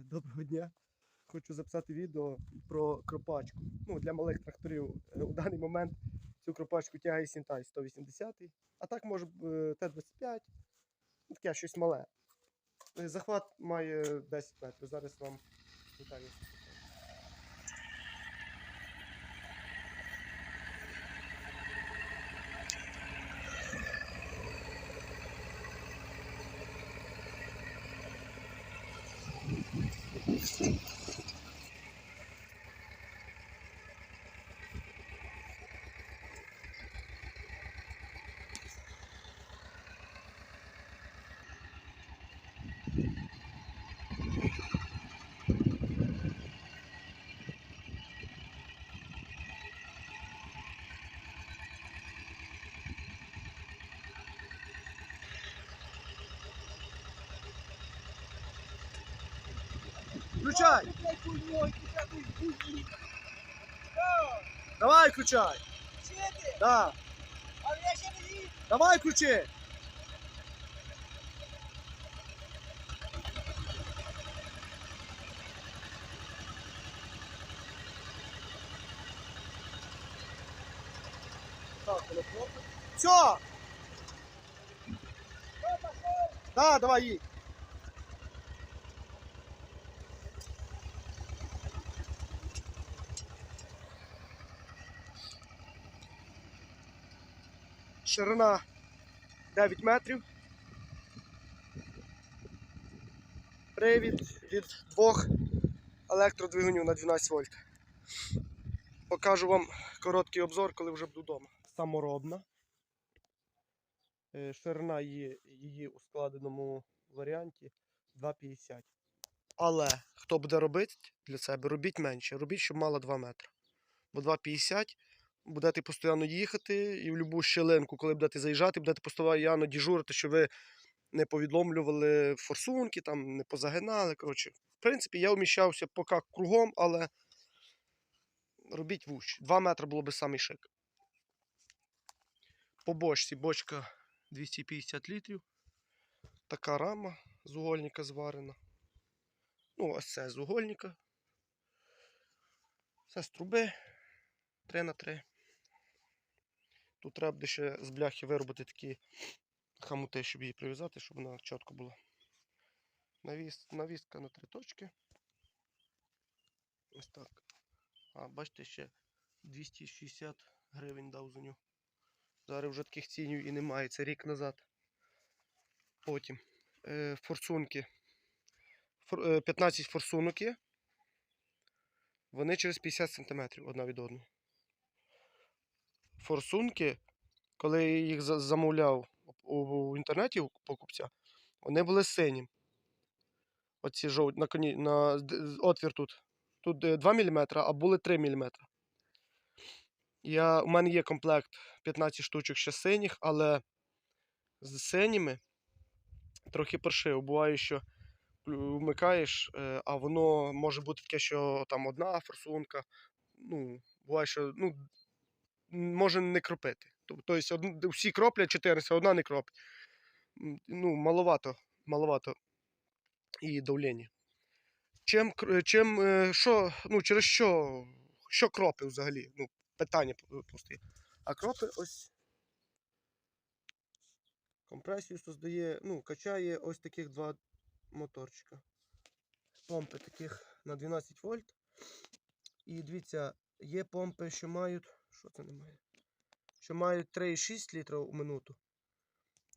Доброго дня. Хочу записати відео про кропачку. Ну, для малих тракторів Е, у даний момент цю кропачку тягає Сінтай 180, а так може е, Т-25, ну, таке щось мале. Е, Захват має 10 метрів. Зараз вам детальніше. покажу. Включай! Давай включай! Да. Давай включи! Все! Да, давай їдь. Ширина 9 метрів. Привід від двох електродвигунів на 12 вольт. Покажу вам короткий обзор, коли вже буду вдома. Саморобна. Е, Ширина її, її у складеному варіанті 2,50. Але хто буде робити для себе, робіть менше. Робіть, щоб мала 2 метри. Бо 2,50 будете постійно їхати, і в будь-яку щелинку, коли будете заїжджати, будете постійно діжурити, щоб ви не повідломлювали форсунки, там, не позагинали. Коротше, в принципі, я вміщався поки кругом, але робіть вущ. 2 метри було би самий шик. По бочці бочка 250 літрів. Така рама з угольника зварена. Ну, ось це з угольника. Це з труби 3 на 3. Тут треба буде ще з бляхи виробити такі хамути, щоб її прив'язати, щоб вона чітко була. Навіс, навіска на три точки. Ось так. А бачите, ще 260 гривень дав за нього. Зараз вже таких цінів і немає, це рік назад. Потім е, форсунки. Фор, е, 15 форсунок є. Вони через 50 см одна від одної. Форсунки, коли я їх замовляв у, інтернеті у покупця, вони були синім. Оці жовті на коні, на отвір тут. Тут е, 2 мм, а були 3 мм. Я, у мене є комплект 15 штучок ще синіх, але з синіми трохи паршиво. Буває, що вмикаєш, е, а воно може бути таке, що там одна форсунка. Ну, буває, що ну, може не кропити. Тобто всі кроплять 14, а одна не кропить. Ну, маловато, маловато і давлення. Чим, чим, е, що, ну, через що, що кропи взагалі? Ну, питання п- постає. А кропи ось компресію создає, ну, качає ось таких два моторчика. Помпи таких на 12 вольт. І дивіться, є помпи, що мають. Що це немає? Що мають 3,6 літра у минуту.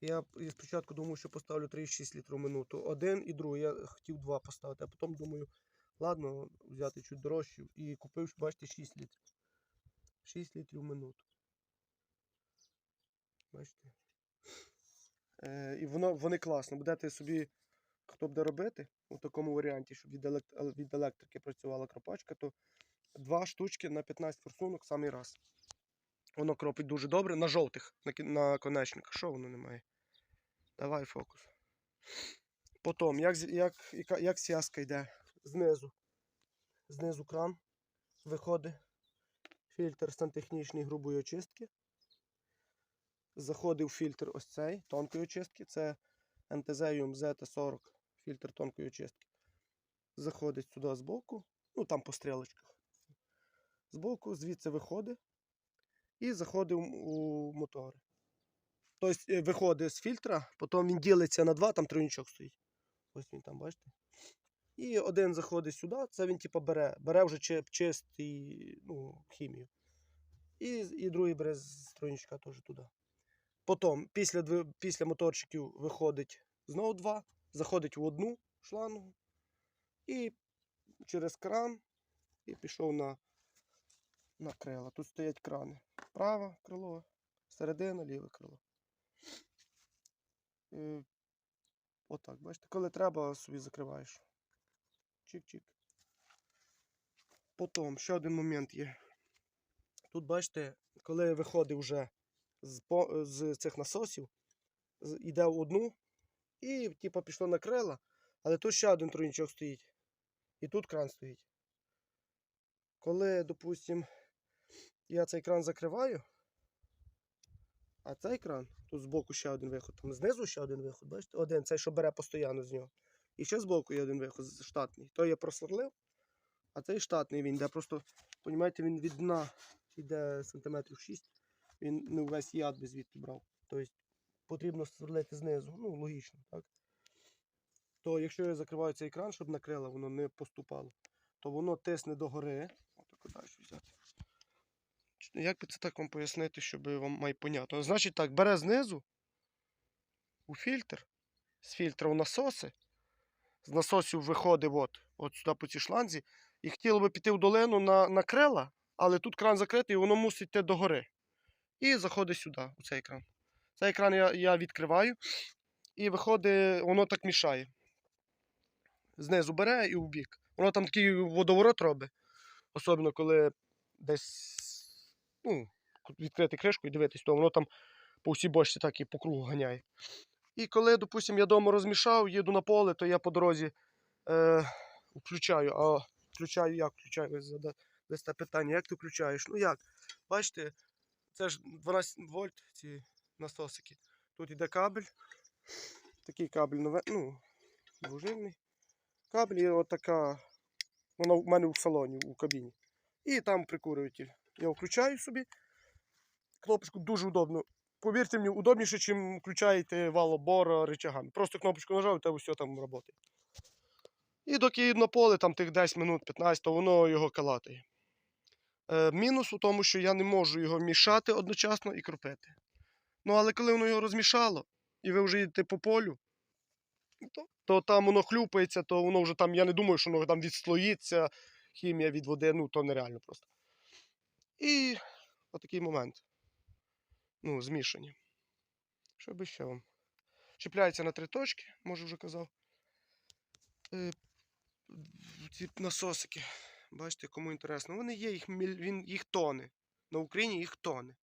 Я спочатку думав, що поставлю 3,6 літрів в минуту. Один і другий. Я хотів два поставити, а потім думаю, ладно, взяти чуть дорожче. І купив, бачите, 6 літрів. 6 літрів в минуту. Бачите? Е, і воно, вони класно. Будете собі, хто буде робити у такому варіанті, щоб від електрики працювала кропачка, то два штучки на 15 форсунок самий раз. Воно кропить дуже добре на жовтих, на, на конечниках. Що воно немає? Давай фокус. Потім, як, з- як, як зв'язка йде? Знизу. Знизу кран виходить. Фільтр сантехнічний грубої очистки. Заходив фільтр ось цей тонкої очистки. Це ентезеюм ZT40, фільтр тонкої очистки. заходить сюди збоку, ну там по стрілочках. Збоку, звідси виходить і заходить у, мотори. Тобто е, виходить з фільтра, потім він ділиться на два, там тройничок стоїть. Ось він там, бачите? І один заходить сюди, це він типу бере, бере вже чи- чистий ну, хімію. І, і другий бере з тройничка теж туди. Потім, після, після моторчиків виходить знову два, заходить в одну шлангу і через кран і пішов на, на крила. Тут стоять крани. Праве крило, середина, ліве крило. Е, Отак, бачите, коли треба, собі закриваєш. Чик-чик. Потім ще один момент є. Тут, бачите, коли виходить вже з, з цих насосів, йде в одну і типу, пішло на крила, але тут ще один тройничок стоїть. І тут кран стоїть. Коли, допустим, я цей кран закриваю, а цей кран, тут збоку ще один виход, там знизу ще один виход, бачите? Один, цей, що бере постійно з нього. І ще збоку є один виход штатний. Той я просверлив, а цей штатний він, де просто, розумієте, він від дна йде сантиметрів 6. Він не весь яд би звідти брав. Тобто потрібно сверлити знизу. Ну, логічно, так? То якщо я закриваю цей кран, щоб накрило, воно не поступало, то воно тисне догори. Отако далі взяти. Як би це так вам пояснити, щоб вам май понятно? Значить так, бере знизу у фільтр, з фільтра у насоси, з насосів виходить от, от сюди по цій шланзі, і хотіло би піти в долину на, на крила, але тут кран закритий, і воно мусить йти догори. І заходить сюди, у цей кран. Цей кран я, я відкриваю, і виходить, воно так мішає. Знизу бере і в бік. Воно там такий водоворот робить. Особливо, коли десь ну, відкрити кришку і дивитись, то воно там по всій бочці так і по кругу ганяє. І коли, допустим, я вдома розмішав, їду на поле, то я по дорозі е, включаю. А включаю як включаю? Зада- дасте питання, як ти включаєш? Ну як? Бачите, це ж 12 вольт ці насосики. Тут йде кабель. Такий кабель нове, ну, двужильний. Кабель і отака. Вона в мене в салоні, у кабіні. І там прикурюватель. Я включаю собі. Кнопочку дуже удобно. Повірте мені, удобніше, ніж включаєте валобор рычагами. Просто кнопочку нажав, і те все там працює. І доки на поле, там тих 10 минут, 15, то воно його калатає. Е, мінус у тому, що я не можу його мішати одночасно і кропити. Ну, але коли воно його розмішало, і ви вже їдете по полю, то, то там воно хлюпається, то воно вже там, я не думаю, що воно там відслоїться, хімія від води, ну то нереально просто. І отакий момент. Ну, змішані. Що би ще вам? Чіпляється на три точки, може вже казав. Е, ці насосики. Бачите, кому інтересно. Вони є, їх, він, їх тони. На Україні їх тони.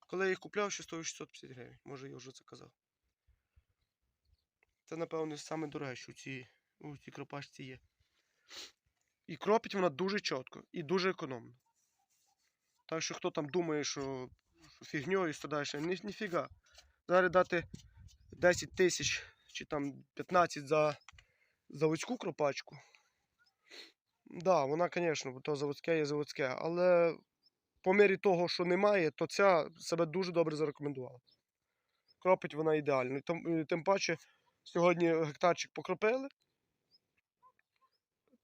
Коли я їх купляв, ще стоїть 650 гривень. Може, я вже це казав. Це, напевно, саме дороге, що у цій, у цій кропачці є. І кропить вона дуже чітко і дуже економно. Так що хто там думає, що фігньою і далі, ні, ніфіга. Зараз дати 10 тисяч чи там 15 за заводську кропачку. Да, вона, звісно, то заводське є заводське, але по мірі того, що немає, то ця себе дуже добре зарекомендувала. Кропить вона ідеально. Тим, тим паче, сьогодні гектарчик покропили,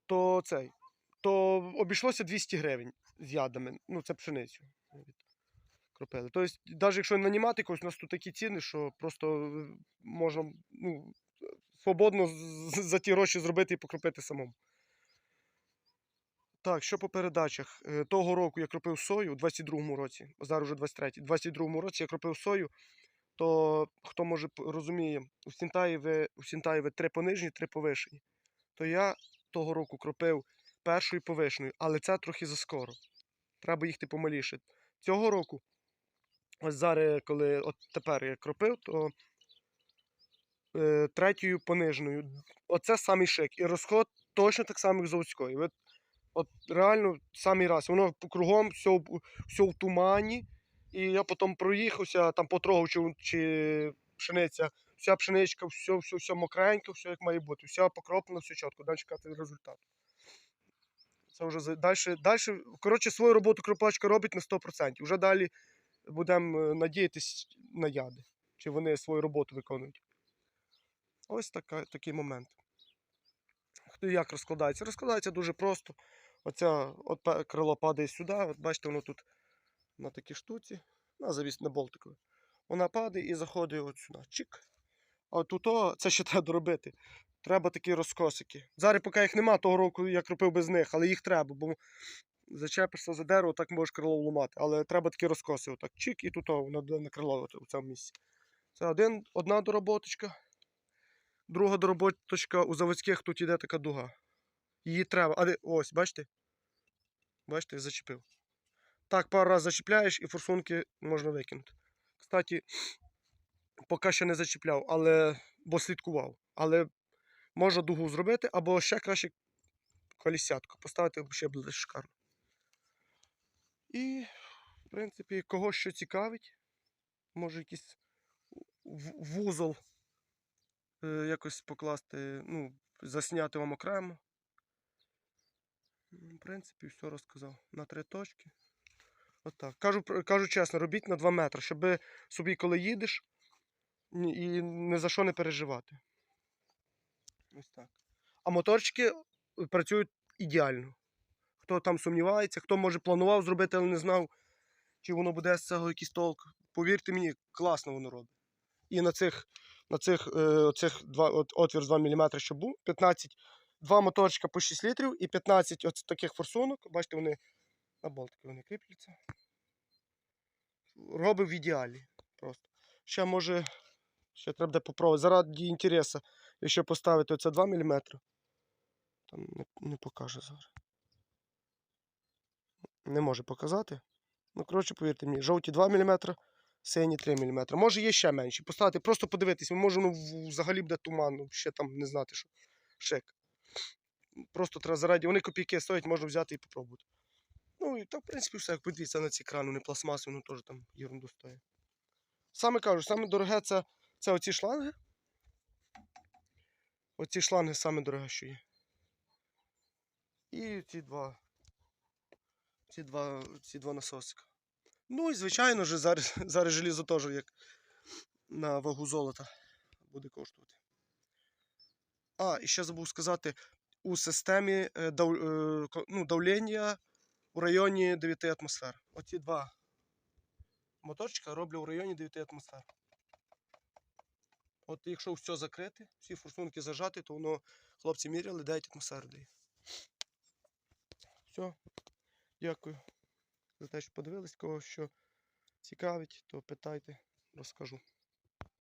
то цей, то обійшлося 200 гривень з ядами. Ну, це пшеницю. Кропили. Тобто, навіть якщо нанімати когось, у нас тут такі ціни, що просто е, можна ну, свободно за ті гроші зробити і покропити самому. Так, що по передачах? Е, Того року я кропив сою у 22-му році, зараз вже 23-й. У 22-му році я кропив сою, то хто може розуміє, у Сінтаєві три понижні, три повишені. То я того року кропив першою повишеною, але це трохи заскоро. Треба їхати помаліше. Цього року, ось зараз, коли от тепер я кропив, то е, третьою пониженою. Оце самий шик. І розход точно так само, як заводської. Ви От реально самий раз. Воно кругом все, все в тумані. І я потім проїхався, там потрогав, чи, чи пшениця вся пшеничка, все, все, все мокренько, все як має бути, все покроплено, все чітко, далі чекати результат. Це вже далі, далі, коротше, свою роботу кропачка робить на 100%. Вже далі будемо е, надіятись на яди, чи вони свою роботу виконують. Ось така, такий момент. Хто як розкладається? Розкладається дуже просто. Оця от крило падає сюди, от бачите, воно тут на такій штуці, на завіс на болтику. Вона падає і заходить от сюди. Чик. А тут це ще треба доробити. Треба такі розкосики. Зараз, поки їх нема, того року я кропив без них, але їх треба, бо зачепишся за дерево, так можеш крило вламати. Але треба такі розкоси. Отак чик, і тут воно на крило у цьому місці. Це один, одна дороботочка. Друга дороботочка у заводських тут іде така дуга. Її треба. А ось, бачите? Бачите, зачепив. Так, пару разів зачіпляєш і форсунки можна викинути. Кстати, поки ще не зачіпляв, але бо слідкував. Але можна дугу зробити, або ще краще колісятку. Поставити ще буде шикарно. І, в принципі, кого що цікавить, може якийсь вузол е, якось покласти, ну, засняти вам окремо. В принципі, все розказав. На три точки. Отак. Кажу, кажу чесно, робіть на 2 метри, щоб собі, коли їдеш, і ні за що не переживати. Ось так. А моторчики е, працюють ідеально. Хто там сумнівається, хто може планував зробити, але не знав, чи воно буде з цього якийсь толк. Повірте мені, класно воно робить. І на цих, на цих, е, два, от, отвір з 2 мм, що був, 15, два моторчика по 6 літрів і 15 от таких форсунок. Бачите, вони на болтики вони кріпляться. Робив в ідеалі. Просто. Ще може, ще треба буде попробувати. Заради інтересу, якщо поставити оце 2 мм, там не, не покаже зараз. Не може показати. Ну, коротше, повірте мені, жовті 2 мм, сині 3 мм. Може є ще менші. Поставити, просто подивитись, може воно в- взагалі буде туманно, ще там не знати, що. Шик. Просто треба заради, вони копійки стоять, можна взяти і попробувати. Ну і так, в принципі, все, як подивіться на ці крани, вони пластмасові, ну теж там ерунду стоять. Саме кажу, саме дороге це, це оці шланги. Оці шланги саме дороге, що є. І ці два. Ці два, ці два насосика. Ну і звичайно ж, зараз, зараз желізо теж як на вагу золота буде коштувати. А, і ще забув сказати, у системі е, дав, е, ну, давлення у районі 9 атмосфер. Оці два моторчика роблю в районі 9 атмосфер. От якщо все закрити, всі форсунки зажати, то воно хлопці міряли 9 атмосфер дає. Все. Дякую за те, що подивились. Кого що цікавить, то питайте, розкажу.